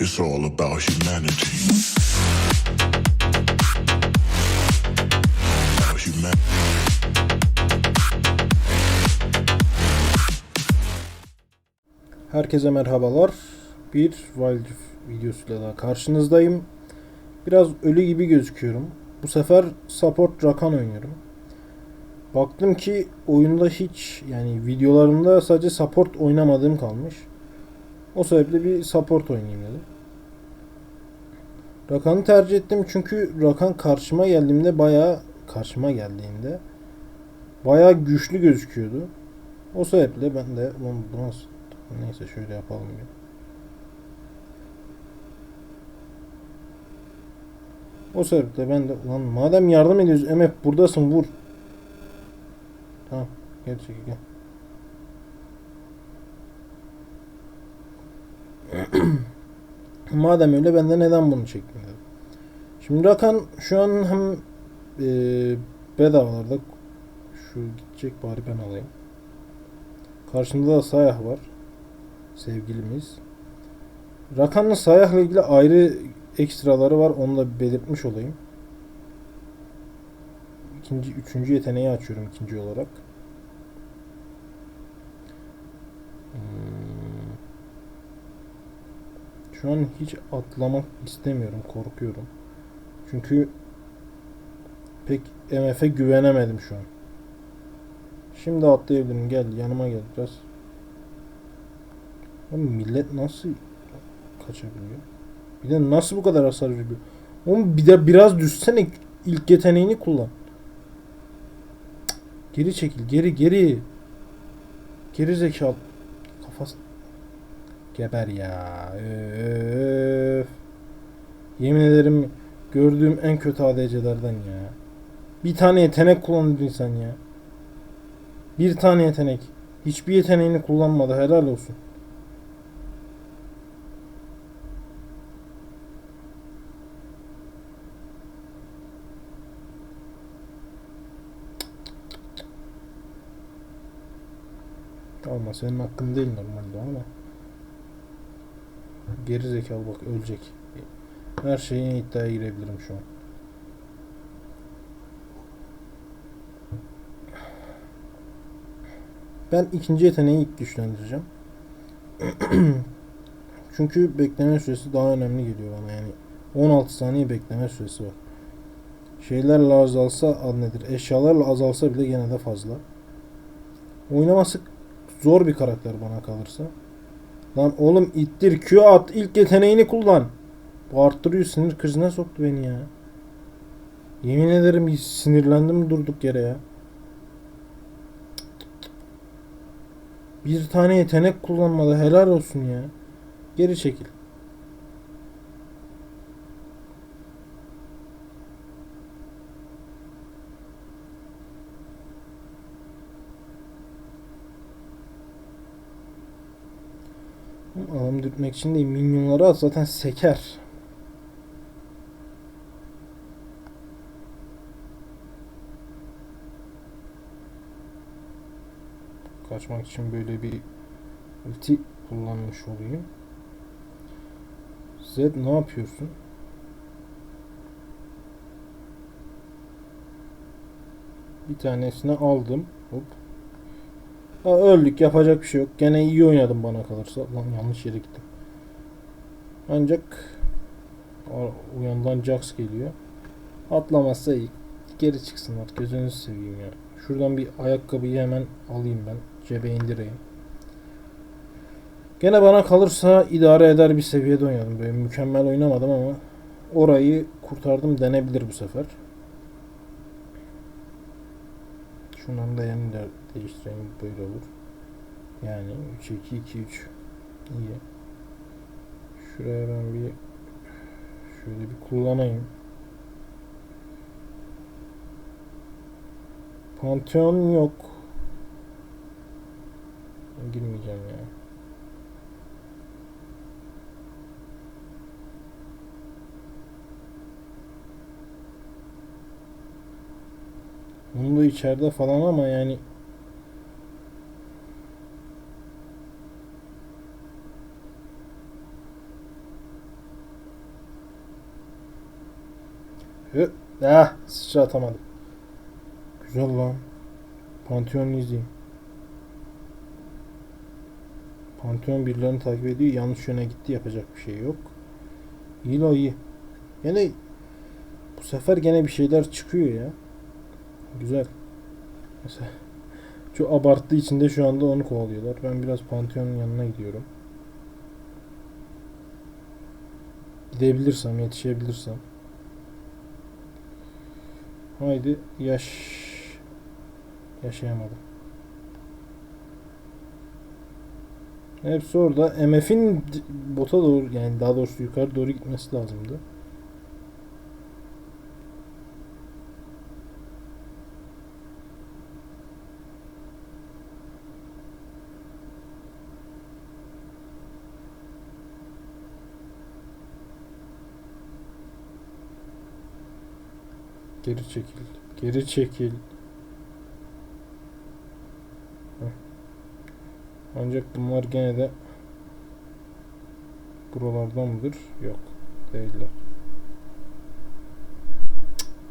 It's all about humanity. Herkese merhabalar. Bir Wild videosuyla daha karşınızdayım. Biraz ölü gibi gözüküyorum. Bu sefer support Rakan oynuyorum. Baktım ki oyunda hiç yani videolarımda sadece support oynamadığım kalmış. O sebeple bir support oynayayım dedim. Rakan'ı tercih ettim çünkü Rakan karşıma geldiğimde bayağı karşıma geldiğinde bayağı güçlü gözüküyordu. O sebeple ben de "Ulan bu nasıl Neyse şöyle yapalım bir. O sebeple ben de ulan madem yardım ediyoruz MF buradasın vur. Tamam gel çekil gel. madem öyle ben de neden bunu çektim. Şimdi Rakan şu an hem e, bedavalarda şu gidecek bari ben alayım. Karşımda da Sayah var sevgilimiz. Rakan'ın Sayah'la ilgili ayrı ekstraları var. Onu da belirtmiş olayım. İkinci, üçüncü yeteneği açıyorum ikinci olarak. Şu an hiç atlamak istemiyorum. Korkuyorum. Çünkü pek MF'e güvenemedim şu an. Şimdi atlayabilirim. Gel yanıma gel biraz. Oğlum millet nasıl kaçabiliyor? Bir de nasıl bu kadar hasar veriyor? Oğlum bir de biraz düşsene ilk yeteneğini kullan. Geri çekil, geri geri. Geri zekalı. Geber ya. Öf. Yemin ederim gördüğüm en kötü ADC'lerden ya. Bir tane yetenek kullandın sen ya. Bir tane yetenek. Hiçbir yeteneğini kullanmadı. Helal olsun. Ama senin hakkın değil normalde ama. Geri zekalı bak ölecek. Her şeyin iddiaya girebilirim şu an. Ben ikinci yeteneği ilk güçlendireceğim. Çünkü bekleme süresi daha önemli geliyor bana yani. 16 saniye bekleme süresi var. Şeylerle azalsa ad nedir? Eşyalarla azalsa bile gene de fazla. Oynaması zor bir karakter bana kalırsa. Lan oğlum ittir Q at ilk yeteneğini kullan. Bu arttırıyor sinir krizine soktu beni ya. Yemin ederim sinirlendim durduk yere ya. Bir tane yetenek kullanmadı helal olsun ya. Geri çekil. Adam dürtmek için değil minyonları at zaten seker. Kaçmak için böyle bir ulti kullanmış olayım. Zed ne yapıyorsun? Bir tanesini aldım. Hop. Ha, öldük yapacak bir şey yok. Gene iyi oynadım bana kalırsa. Lan yanlış yere gittim. Ancak o yandan Jax geliyor. Atlamazsa iyi. Geri çıksınlar. Gözünüzü seveyim ya. Şuradan bir ayakkabıyı hemen alayım ben. Cebe indireyim. Gene bana kalırsa idare eder bir seviyede oynadım. Böyle mükemmel oynamadım ama orayı kurtardım denebilir bu sefer. Şundan da yerini de değiştireyim böyle olur. Yani 3 2 2 3 iyi. Şuraya ben bir şöyle bir kullanayım. Pantheon yok. Girmeyeceğim ya. Bunu da içeride falan ama yani Hı. Ah sıçra atamadım. Güzel lan. Pantheon izleyeyim. Pantheon birilerini takip ediyor. Yanlış yöne gitti. Yapacak bir şey yok. İyi la iyi. Gene bu sefer gene bir şeyler çıkıyor ya. Güzel. Mesela şu abarttığı için de şu anda onu kovalıyorlar. Ben biraz Pantheon'un yanına gidiyorum. Gidebilirsem, yetişebilirsem. Haydi yaş yaşayamadım. Hepsi orada. MF'in bota doğru yani daha doğrusu yukarı doğru gitmesi lazımdı. Geri çekil. Geri çekil. Ancak bunlar gene de buralardan mıdır? Yok. Değiller.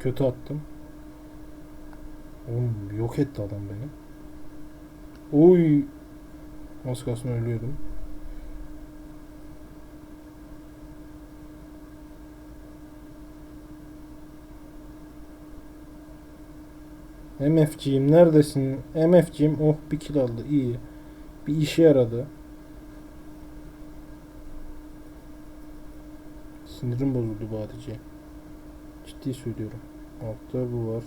Kötü attım. Oğlum yok etti adam beni. Oy. Az kalsın ölüyordum. MF'ciyim neredesin? MF'ciyim oh bir kill aldı iyi. Bir işe yaradı. Sinirim bozuldu Badice. Ciddi söylüyorum. Altta bu var.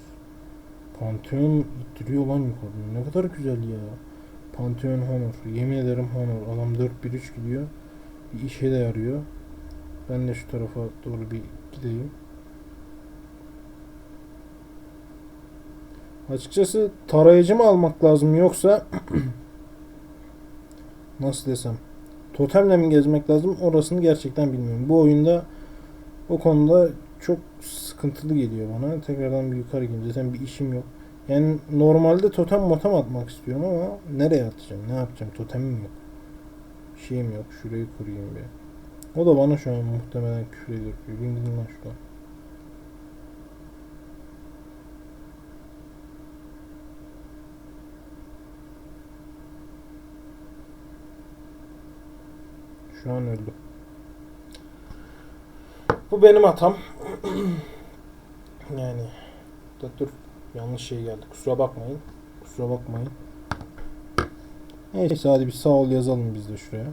Pantheon ittiriyor lan yukarıdan. Ne kadar güzel ya. Pantheon Honor. Yemin ederim Honor. Adam 4-1-3 gidiyor. Bir işe de yarıyor. Ben de şu tarafa doğru bir gideyim. Açıkçası tarayıcı mı almak lazım yoksa nasıl desem totemle mi gezmek lazım orasını gerçekten bilmiyorum. Bu oyunda o konuda çok sıkıntılı geliyor bana. Tekrardan bir yukarı gideyim. Zaten bir işim yok. Yani normalde totem motem atmak istiyorum ama nereye atacağım? Ne yapacağım? Totemim yok. Şeyim yok. Şurayı kurayım bir. O da bana şu an muhtemelen küfür ediyor. Bir gidin lan şuradan. Şu an öldü. Bu benim hatam. yani dur, dur yanlış şey geldi. Kusura bakmayın. Kusura bakmayın. Neyse hadi bir sağ ol yazalım biz de şuraya.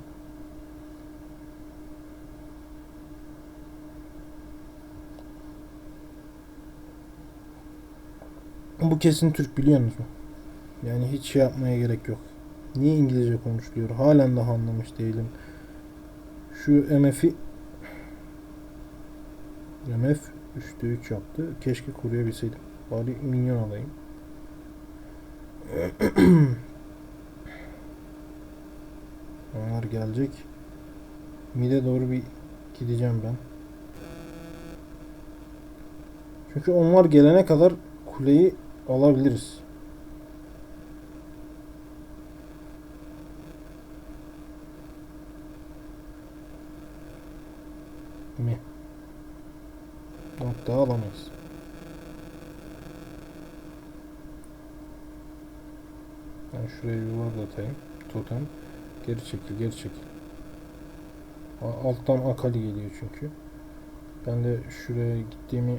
Bu kesin Türk biliyor musun? Yani hiç şey yapmaya gerek yok. Niye İngilizce konuşuluyor? Halen daha anlamış değilim. Şu MF'i MF 3'te 3 yaptı. Keşke koruyabilseydim. Bari minyon alayım. Onlar gelecek. Mide doğru bir gideceğim ben. Çünkü onlar gelene kadar kuleyi alabiliriz. Mi? Nokta alamayız. Ben şuraya yuvarla atayım. Totem. Geri çekil, geri çekil. Alttan Akali geliyor çünkü. Ben de şuraya gittiğimi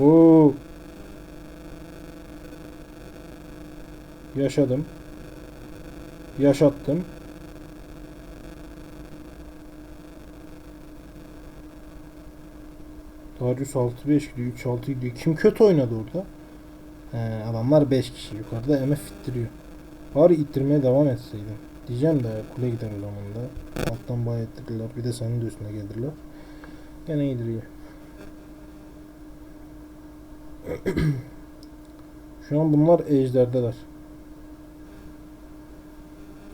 Oo. Yaşadım. Yaşattım. Darius 6-5 gidiyor, 3-6 gidiyor. Kim kötü oynadı orada? He, adamlar 5 kişi yukarıda MF ittiriyor. Bari ittirmeye devam etseydim. Diyeceğim de kule gider o zaman da. Alttan bayağı ittirdiler. Bir de senin de üstüne geldiler. Gene iyidir iyi. Şu an bunlar ejderdeler.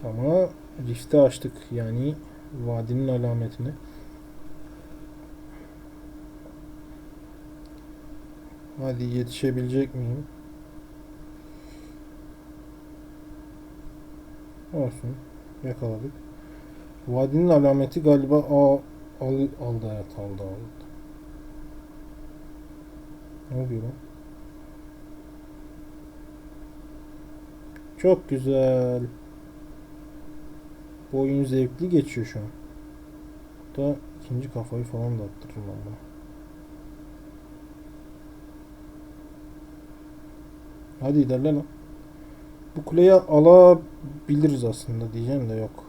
Ama Rift'i açtık yani vadinin alametini. Hadi yetişebilecek miyim? Olsun. Yakaladık. Vadinin alameti galiba A al, aldı evet aldı aldı. Ne oluyor lan? Çok güzel. Bu oyun zevkli geçiyor şu an. Da ikinci kafayı falan da attırırım ben buna. Hadi ilerle lan. Bu kuleyi alabiliriz aslında diyeceğim de yok.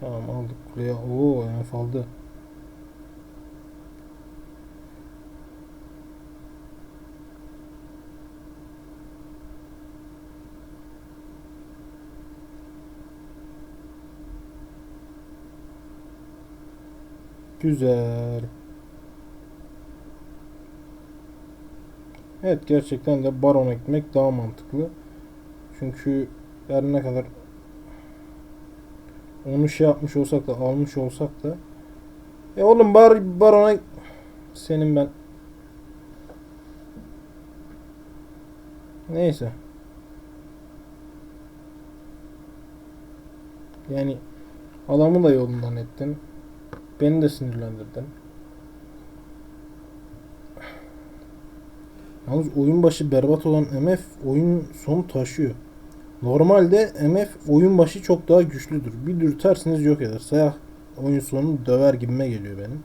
Tamam aldık kuleye. Oo MF aldı. Güzel. Evet gerçekten de baron ekmek daha mantıklı. Çünkü her ne kadar onu şey yapmış olsak da almış olsak da e oğlum bar barona senin ben neyse yani adamı da yolundan ettin beni de sinirlendirdin yalnız oyun başı berbat olan MF oyun sonu taşıyor Normalde MF oyun başı çok daha güçlüdür. Bir dürtersiniz yok eder. Sayah oyun sonu döver gibime geliyor benim.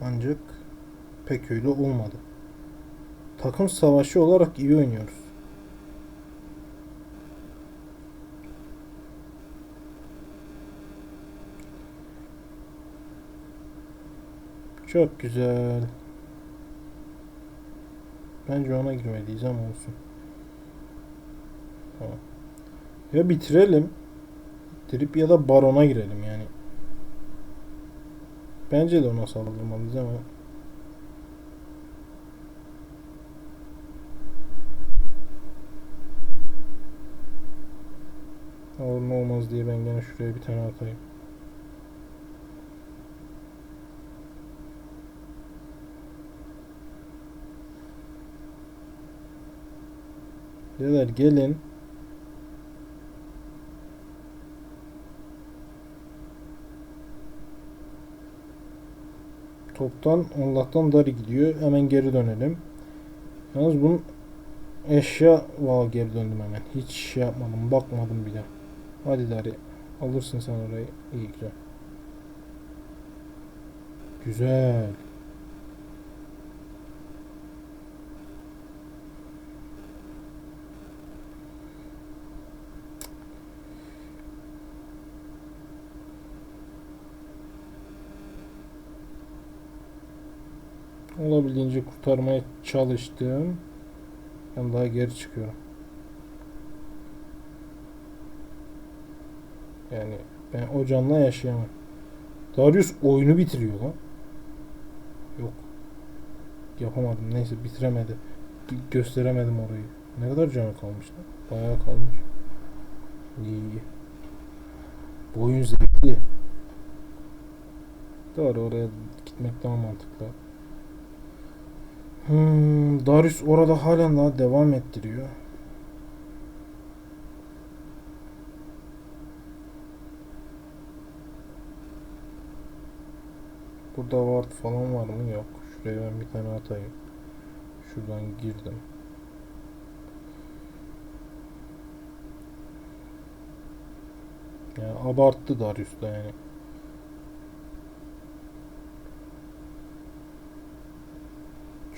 Ancak pek öyle olmadı. Takım savaşı olarak iyi oynuyoruz. Çok güzel. Bence ona girmeliyiz ama olsun. Tamam. Ya bitirelim. Bitirip ya da barona girelim yani. Bence de ona saldırmalıyız ama. Olur ne olmaz diye ben gene şuraya bir tane atayım. Beyler gelin. Toptan Allah'tan Dari gidiyor. Hemen geri dönelim. Yalnız bunun eşya Valla geri döndüm hemen. Hiç şey yapmadım. Bakmadım bile. Hadi Dari. Alırsın sen orayı. İyi güzel. Güzel. Olabildiğince kurtarmaya çalıştım. Ben daha geri çıkıyorum. Yani ben o canla yaşayamam. Darius oyunu bitiriyor lan. Yok. Yapamadım. Neyse bitiremedi. Gösteremedim orayı. Ne kadar canı kalmış lan? Bayağı kalmış. İyi iyi. Bu oyun zevkli. Doğru oraya gitmek daha mantıklı. Hmm, Darius orada halen daha devam ettiriyor. Burada ward falan var mı? Yok. Şuraya ben bir tane atayım. Şuradan girdim. Yani abarttı Darius da yani.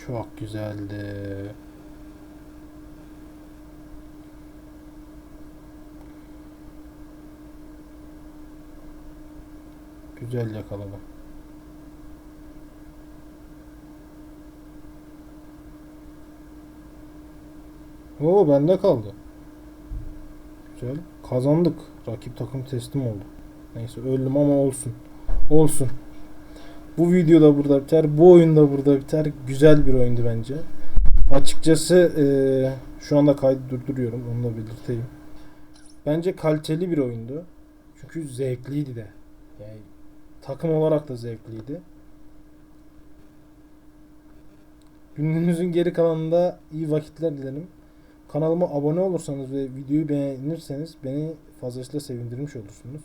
Çok güzeldi. Güzel yakaladı. Oo bende kaldı. Güzel. Kazandık. Rakip takım teslim oldu. Neyse öldüm ama olsun. Olsun. Bu video da burada biter. Bu oyun da burada biter. Güzel bir oyundu bence. Açıkçası eee, şu anda kaydı durduruyorum. Onu da belirteyim. Bence kaliteli bir oyundu. Çünkü zevkliydi de. Yani Takım olarak da zevkliydi. Gününüzün geri kalanında iyi vakitler dilerim. Kanalıma abone olursanız ve videoyu beğenirseniz beni fazlasıyla sevindirmiş olursunuz.